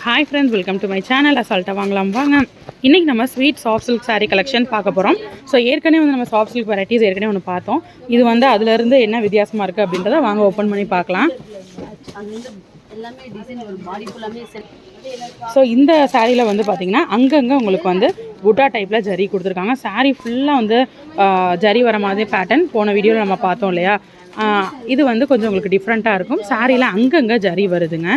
Hi friends welcome to my channel அசால்ட்டாக வாங்கலாம். வாங்க. இன்றைக்கி நம்ம sweet soft silk saree collection பார்க்க போகிறோம் ஸோ ஏற்கனவே வந்து நம்ம சாஃப்ட் சில்க் வெரைட்டிஸ் ஏற்கனவே ஒன்று பார்த்தோம். இது வந்து அதுலேருந்து என்ன வித்தியாசமாக இருக்குது அப்படின்றத வாங்க ஓப்பன் பண்ணி பார்க்கலாம். ஸோ இந்த சாரியில் வந்து பார்த்திங்கன்னா அங்கங்கே உங்களுக்கு வந்து புட்டா டைப்பில் ஜரி கொடுத்துருக்காங்க. Saree ஃபுல்லாக வந்து ஜரி வர மாதிரி பேட்டர்ன் போன வீடியோவில் நம்ம பார்த்தோம் இல்லையா? இது வந்து கொஞ்சம் உங்களுக்கு டிஃப்ரெண்ட்டாக இருக்கும். சாரியில் அங்கங்கே ஜரி வருதுங்க.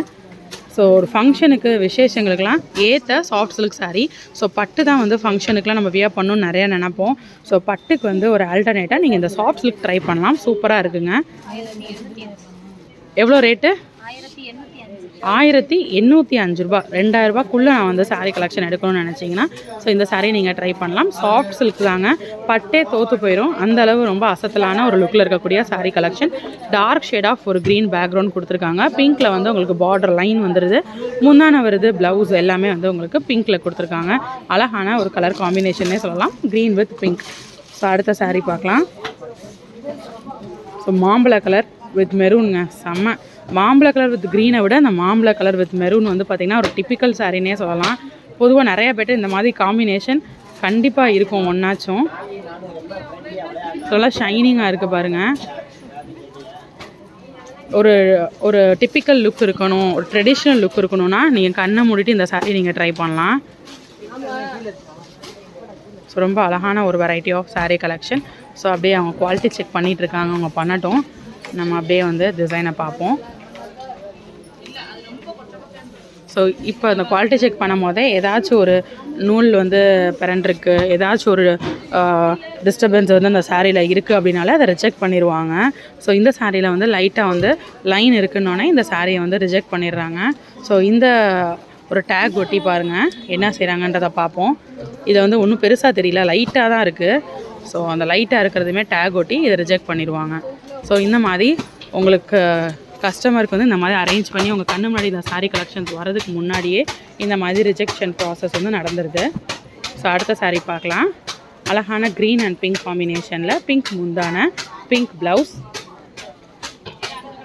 ஸோ ஒரு ஃபங்க்ஷனுக்கு விசேஷங்களுக்கெல்லாம் ஏற்ற சாஃப்ட் சில்க் சாரீ ஸோ பட்டு தான் வந்து ஃபங்க்ஷனுக்குலாம் நம்ம வியா பண்ணணும்னு நிறைய நினைப்போம். ஸோ பட்டுக்கு வந்து ஒரு ஆல்டர்னேட்டாக நீங்கள் இந்த சாஃப்ட் சில்க் ட்ரை பண்ணலாம். சூப்பராக இருக்குங்க. எவ்வளோ ரேட்டு ஆயிரத்தி எண்ணூற்றி அஞ்சு ரூபா ரெண்டாயிரம் ரூபாய்க்குள்ளே நான் வந்து சாரீ கலெக்ஷன் எடுக்கணும்னு நினச்சிங்கன்னா ஸோ இந்த சாரீ நீங்கள் ட்ரை பண்ணலாம். சாஃப்ட் சில்க் தாங்க. பட்டே தோற்று போயிடும் அந்த அளவு ரொம்ப அசத்தலான ஒரு லுக்கில் இருக்கக்கூடிய saree collection dark shade of ஒரு க்ரீன் பேக்ரவுண்ட் கொடுத்துருக்காங்க. பிங்க்கில் வந்து உங்களுக்கு பார்டர் லைன் வந்துடுது முந்தான வருது ப்ளவுஸ் எல்லாமே வந்து உங்களுக்கு பிங்க்கில் கொடுத்துருக்காங்க. அழகான ஒரு கலர் காம்பினேஷன்னே சொல்லலாம். க்ரீன் வித் பிங்க் ஸோ அடுத்த சாரீ பார்க்கலாம். ஸோ மாம்பழ கலர் வித் மெரூனுங்க செம்ம. மாம்பழ கலர் வித் க்ரீனை விட அந்த மாம்பழ கலர் வித் மெரூன் வந்து பார்த்திங்கன்னா ஒரு டிப்பிக்கல் சாரினே சொல்லலாம். பொதுவாக நிறைய பேர் இந்த மாதிரி காம்பினேஷன் கண்டிப்பாக இருக்கும் ஒன்றாச்சும் நல்லா ஷைனிங்காக இருக்குது பாருங்கள் ஒரு ஒரு டிப்பிக்கல் லுக் இருக்கணும் ஒரு ட்ரெடிஷ்னல் லுக் இருக்கணும்னா நீங்கள் கண்ணை மூடிட்டு இந்த சாரீ நீங்கள் ட்ரை பண்ணலாம். ஸோ ரொம்ப அழகான ஒரு variety of saree collection so அப்படியே அவங்க குவாலிட்டி செக் பண்ணிகிட்டு இருக்காங்க அவங்க பண்ணட்டும். நம்ம அப்படியே வந்து டிசைனை பார்ப்போம். ஸோ இப்போ அந்த குவாலிட்டி செக் பண்ணும் போதே ஏதாச்சும் ஒரு நூல் வந்து பிறண்டிருக்கு ஏதாச்சும் ஒரு டிஸ்டர்பன்ஸ் வந்து அந்த சாரியில் இருக்குது அப்படின்னாலே அதை ரிஜெக்ட் பண்ணிடுவாங்க ஸோ இந்த சாரியில் வந்து லைட்டாக வந்து லைன் இருக்குன்னொன்னே இந்த சாரியை வந்து ரிஜெக்ட் பண்ணிடுறாங்க. ஸோ இந்த ஒரு டேக் ஒட்டி பாருங்கள் என்ன செய்கிறாங்கன்றதை பார்ப்போம். இதை வந்து ஒன்றும் பெருசாக தெரியல. லைட்டாக தான் இருக்குது ஸோ அந்த லைட்டாக இருக்கிறதுமே டேக் ஒட்டி இதை ரிஜெக்ட் பண்ணிடுவாங்க. ஸோ இந்த மாதிரி உங்களுக்கு கஸ்டமருக்கு வந்து இந்த மாதிரி அரேஞ்ச் பண்ணி உங்கள் கண்ணு முன்னாடி இந்த சாரீ கலெக்ஷன்ஸ் வரதுக்கு முன்னாடியே இந்த மாதிரி ரிஜெக்ஷன் ப்ராசஸ் வந்து நடந்துருது ஸோ அடுத்த சாரீ பார்க்கலாம். அழகான க்ரீன் அண்ட் பிங்க் காம்பினேஷனில் பிங்க் முந்தான பிங்க் ப்ளவுஸ்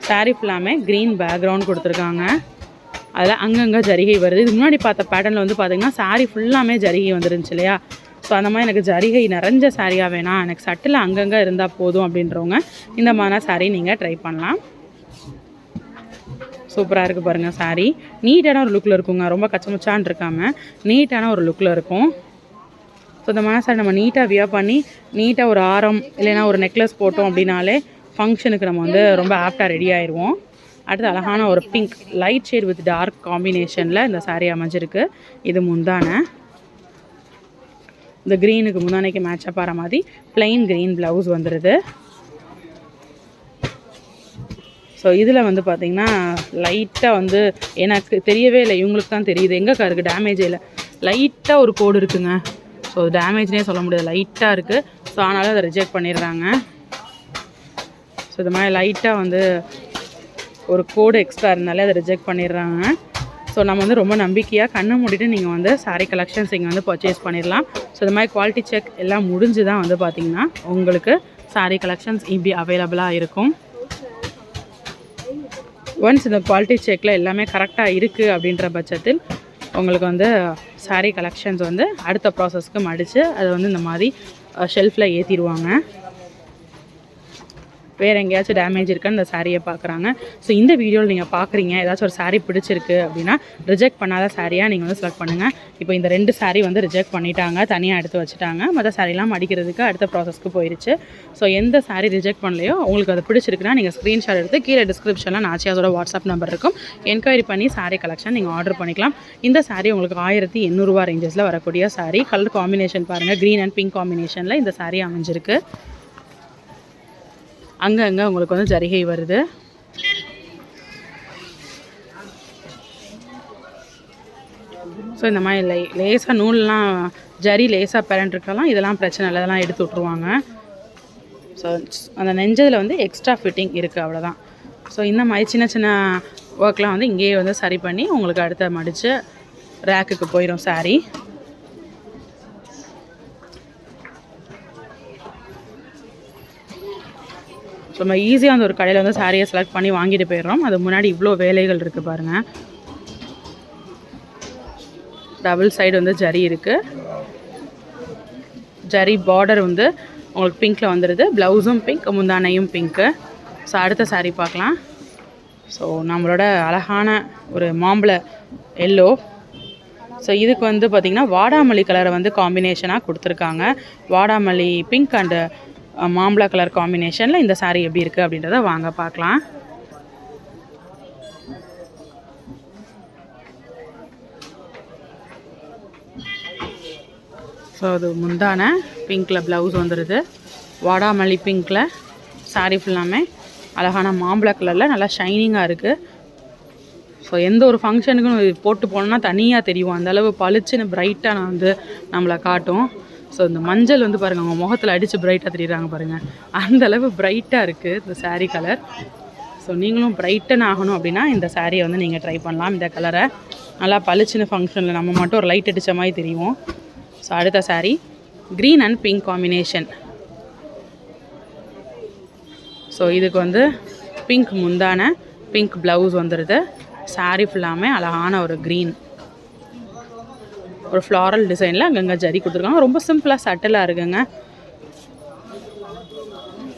சாரீ ஃபுல்லாமே க்ரீன் பேக்ரவுண்ட் கொடுத்துருக்காங்க. அதில் அங்கங்கே ஜரிகை வருது. இது முன்னாடி பார்த்த பேட்டர்னில் வந்து பார்த்தீங்கன்னா சாரீ ஃபுல்லாமே ஜரிகை வந்துருந்துச்சு இல்லையா? ஸோ அந்த மாதிரி எனக்கு ஜரிகை நிறைஞ்ச சாரியாக வேணாம் எனக்கு சட்டில் அங்கங்கே இருந்தால் போதும் அப்படின்றவங்க இந்த மாதிரி saree நீங்கள் ட்ரை பண்ணலாம். சூப்பராக இருக்குது பாருங்கள் saree. நீட்டான ஒரு லுக்கில் இருக்குங்க. ரொம்ப கச்சமுச்சான் இருக்காமல் நீட்டான ஒரு லுக்கில் இருக்கும். ஸோ இந்த மாதிரி சாரி நம்ம நீட்டாக வியர் பண்ணி நீட்டாக ஒரு ஆரம் இல்லைன்னா ஒரு நெக்லஸ் போட்டோம் அப்படின்னாலே ஃபங்க்ஷனுக்கு நம்ம வந்து ரொம்ப ஆப்டாக ரெடி ஆயிடுவோம் அடுத்து அழகான ஒரு pink light shade with dark காம்பினேஷனில் இந்த saree அமைஞ்சிருக்கு. இது முந்தான. இந்த க்ரீனுக்கு முந்தானைக்கு மேட்சப் ஆகிற மாதிரி ப்ளைன் க்ரீன் ப்ளவுஸ் வந்துடுது ஸோ இதில் வந்து பார்த்தீங்கன்னா லைட்டாக வந்து எனக்கு தெரியவே இல்லை இவங்களுக்கு தான் தெரியுது. எங்கேக்கா இருக்குது டேமேஜே இல்லை. லைட்டாக ஒரு கோடு இருக்குங்க. ஸோ டேமேஜ்னே சொல்ல முடியாது. லைட்டாக இருக்குது ஸோ ஆனாலும் அதை ரிஜெக்ட் பண்ணிடுறாங்க. ஸோ இது மாதிரி லைட்டாக வந்து ஒரு கோடு எக்ஸ்ட்ரா இருந்தாலே அதை ரிஜெக்ட் பண்ணிடுறாங்க. ஸோ நம்ம வந்து ரொம்ப நம்பிக்கையாக கண்ணை மூடிட்டு நீங்கள் வந்து சாரீ கலெக்ஷன்ஸ் இங்கே வந்து பர்ச்சேஸ் பண்ணிடலாம். ஸோ இந்த மாதிரி குவாலிட்டி செக் எல்லாம் முடிஞ்சு தான் வந்து பார்த்திங்கன்னா உங்களுக்கு சாரீ கலெக்ஷன்ஸ் இப்படி அவைலபிளாக இருக்கும். ஒன்ஸ் இந்த குவாலிட்டி செக்கில் எல்லாமே கரெக்டாக இருக்குது அப்படின்ற பட்சத்தில் உங்களுக்கு வந்து சாரீ கலெக்ஷன்ஸ் வந்து அடுத்த ப்ராசஸ்க்கு மடித்து அதை வந்து இந்த மாதிரி ஷெல்ஃபில் ஏற்றிடுவாங்க வேறு எங்கேயாச்சும் டேமேஜ் இருக்கான்னு இந்த சாரியை பார்க்குறாங்க ஸோ இந்த வீடியோவில் நீங்கள் பார்க்குறீங்க ஏதாச்சும் ஒரு சாரீ பிடிச்சிருக்கு அப்படின்னா ரிஜெக்ட் பண்ணாத சாரியாக நீங்கள் வந்து செலக்ட் பண்ணுங்கள் இப்போ இந்த ரெண்டு saree வந்து ரிஜெக்ட் பண்ணிட்டாங்க தனியாக எடுத்து வச்சுட்டாங்க. மற்ற சாரீலாம் மடிக்கிறதுக்கு அடுத்த ப்ராசஸ்க்கு போயிடுச்சு ஸோ எந்த சாரீ ரிஜெக்ட் பண்ணலையோ உங்களுக்கு அது பிடிச்சிருக்குன்னா நீங்கள் ஸ்க்ரீன்ஷாட் எடுத்து கீழே டிஸ்கிரிப்ஷனில் நாச்சியாதோட வாட்ஸ்அப் நம்பர் இருக்கும். என்கொயரி பண்ணி சாரீ கலெக்ஷன் நீங்கள் ஆர்டர் பண்ணிக்கலாம். இந்த சாரீ உங்களுக்கு ஆயிரத்தி எண்ணூறுரூவா ரேஞ்சஸில் வரக்கூடிய சாரீ கலர் காம்பினேஷன் பாருங்கள் க்ரீன் அண்ட் பிங்க் காம்பினேஷனில் இந்த saree அமைஞ்சிருக்கு. அங்கங்கே உங்களுக்கு வந்து ஜரிகை வருது. ஸோ இந்த மாதிரி லை லேசாக நூல்லாம் ஜரி லேசாக பிறண்டிருக்கலாம். இதெல்லாம் பிரச்சனை இல்லை. இதெல்லாம் எடுத்து விட்ருவாங்க ஸோ அந்த நெஞ்சதில் வந்து எக்ஸ்ட்ரா ஃபிட்டிங் இருக்குது அவ்வளோதான் ஸோ இந்த மாதிரி சின்ன சின்ன ஒர்க்லாம் வந்து இங்கேயே வந்து சரி பண்ணி உங்களுக்கு அடுத்த மடித்து ரேக்குக்கு போயிடும் சாரீ நம்ம ஈஸியாக அந்த ஒரு கடையில் வந்து சாரியை செலக்ட் பண்ணி வாங்கிட்டு போயிடுறோம். அது முன்னாடி இவ்வளோ வேலைகள் இருக்குது பாருங்கள் டபுள் சைடு வந்து ஜரி இருக்குது ஜரி பார்டர் வந்து உங்களுக்கு பிங்க்கில் வந்துடுது ப்ளவுஸும் பிங்க் முந்தானையும் பிங்க்கு ஸோ அடுத்த saree பார்க்கலாம். ஸோ நம்மளோட அழகான ஒரு மாம்பழ எல்லோ ஸோ இதுக்கு வந்து பார்த்திங்கன்னா வாடாமல்லி கலரை வந்து காம்பினேஷனாக கொடுத்துருக்காங்க. வாடாமல்லி பிங்க் அண்டு மாம்பழ கலர் காம்பினேஷனில் இந்த சாரீ எப்படி இருக்குது அப்படின்றத வாங்க பார்க்கலாம். ஸோ அது முந்தான பிங்க்கில் ப்ளவுஸ் வந்துடுது வாடாமல்லி பிங்க்கில் சாரீ ஃபுல்லாமே அழகான மாம்பழ கலரில் நல்லா ஷைனிங்காக இருக்குது ஸோ எந்த ஒரு ஃபங்க்ஷனுக்கும் போட்டு போனோம்னா தனியாக தெரியும். அந்த அளவு பளிச்சுன்னு பிரைட்டாக நான் வந்து நம்மளை காட்டும். ஸோ இந்த மஞ்சள் வந்து பாருங்கள் அவங்க முகத்தில் அடித்து பிரைட்டாக தெரியுறாங்க பாருங்கள் அந்தளவு பிரைட்டாக இருக்குது இந்த saree கலர் ஸோ நீங்களும் பிரைட்டன் ஆகணும் அப்படின்னா இந்த சாரியை வந்து நீங்கள் ட்ரை பண்ணலாம். இந்த கலரை நல்லா பளிச்சுன்னு ஃபங்க்ஷனில் நம்ம மட்டும் ஒரு லைட் அடித்த மாதிரி தெரியும். ஸோ அடுத்த saree green and pink combination so இதுக்கு வந்து பிங்க் முந்தான பிங்க் ப்ளவுஸ் வந்துடுது சாரீ ஃபுல்லாமே அழகான ஒரு க்ரீன் ஒரு ஃப்ளாரல் டிசைனில் அங்கங்கே ஜரி கொடுத்துருக்காங்க. ரொம்ப சிம்பிளாக சட்டிலாக இருக்குங்க.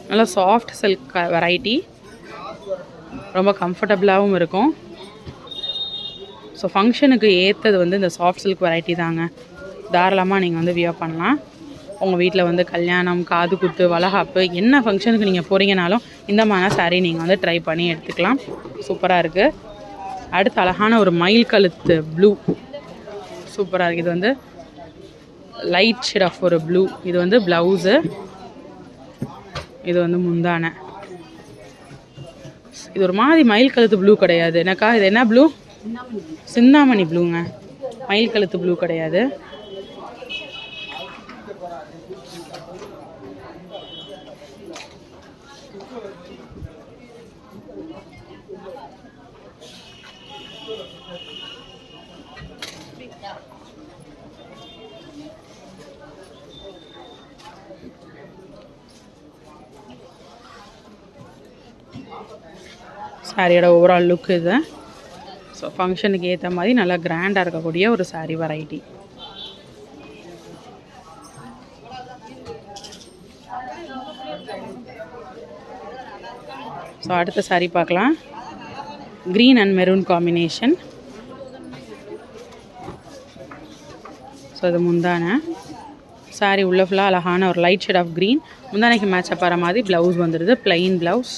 நல்லா சாஃப்ட் சில்க் வெரைட்டி ரொம்ப கம்ஃபர்டபுளாகவும் இருக்கும். ஸோ ஃபங்க்ஷனுக்கு ஏற்றது வந்து இந்த சாஃப்ட் சில்க் வெரைட்டி தாங்க. தாராளமாக நீங்கள் வந்து வியர் பண்ணலாம். உங்கள் வீட்டில் வந்து கல்யாணம் காது குத்து வளகாப்பு என்ன ஃபங்க்ஷனுக்கு நீங்கள் போகிறீங்கனாலும் இந்த மாதிரி saree நீங்கள் வந்து ட்ரை பண்ணி எடுத்துக்கலாம். சூப்பராக இருக்குது அடுத்து அழகான ஒரு மயில் கழுத்து ப்ளூ சூப்பராக இருக்குது இது வந்து லைட் ஷேட் ஆஃப் ஒரு ப்ளூ இது வந்து ப்ளவுஸு இது வந்து முந்தானை. இது ஒரு மாதிரி மயில் கழுத்து ப்ளூ கிடையாது. எனக்கா இது என்ன ப்ளூ சிந்தாமணி ப்ளூங்க மயில் கழுத்து ப்ளூ கிடையாது. சாரியோட ஓவரால் லுக் இது. ஸோ ஃபங்க்ஷனுக்கு ஏற்ற மாதிரி நல்லா கிராண்டாக இருக்கக்கூடிய ஒரு saree வெரைட்டி ஸோ அடுத்த saree பார்க்கலாம். Green and maroon combination so இது முந்தான. Saree உள்ள ஃபுல்லாக அழகான ஒரு லைட் ஷேட் ஆஃப் க்ரீன் முந்தானைக்கு மேட்ச் ஆகிற மாதிரி ப்ளவுஸ் வந்துடுது ப்ளைன் ப்ளவுஸ்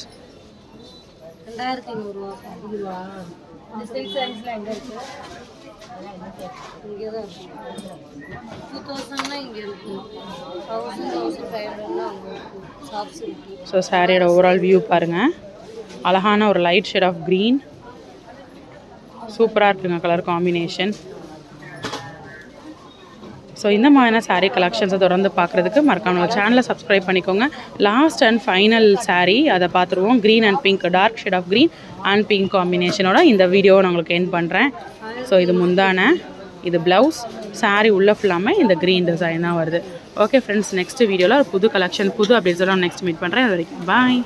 ரெண்டாயிரத்தி ஐநூறுரூவா இதுவா? இந்த சில்க் சாரீஸ்லாம் எங்கே இங்கே தான் டூ இங்கே தௌசண்ட் தௌசண்ட் ஃபைவ் அங்கே ஷாப்ஸ் ஸோ சாரியோட ஓவரால் வியூ பாருங்கள் அழகான ஒரு லைட் ஷேட் ஆஃப் க்ரீன் சூப்பராக இருக்குங்க கலர் காம்பினேஷன் ஸோ இந்த மாதிரியான சாரீ கலெக்ஷன்ஸை தொடர்ந்து பார்க்குறதுக்கு மறக்காம சேனலை சப்ஸ்கிரைப் பண்ணிக்கோங்க. லாஸ்ட் அண்ட் ஃபைனல் சாரீ அதை பார்த்துருவோம். Green and pink dark shade of green and pink காம்பினேஷனோட இந்த வீடியோவை நான் உங்களுக்கு என் பண்ணுறேன் ஸோ இது முந்தான இது ப்ளவுஸ் சாரீ உள்ளே ஃபுல்லாமே இந்த க்ரீன் டிசைன் தான் வருது. ஓகே ஃப்ரெண்ட்ஸ் நெக்ஸ்ட் வீடியோவில் ஒரு புது கலெக்ஷன் புது அப்படின்னு சொல்லி நெக்ஸ்ட் மீட் பண்ணுறேன் அது வரைக்கும் பாய்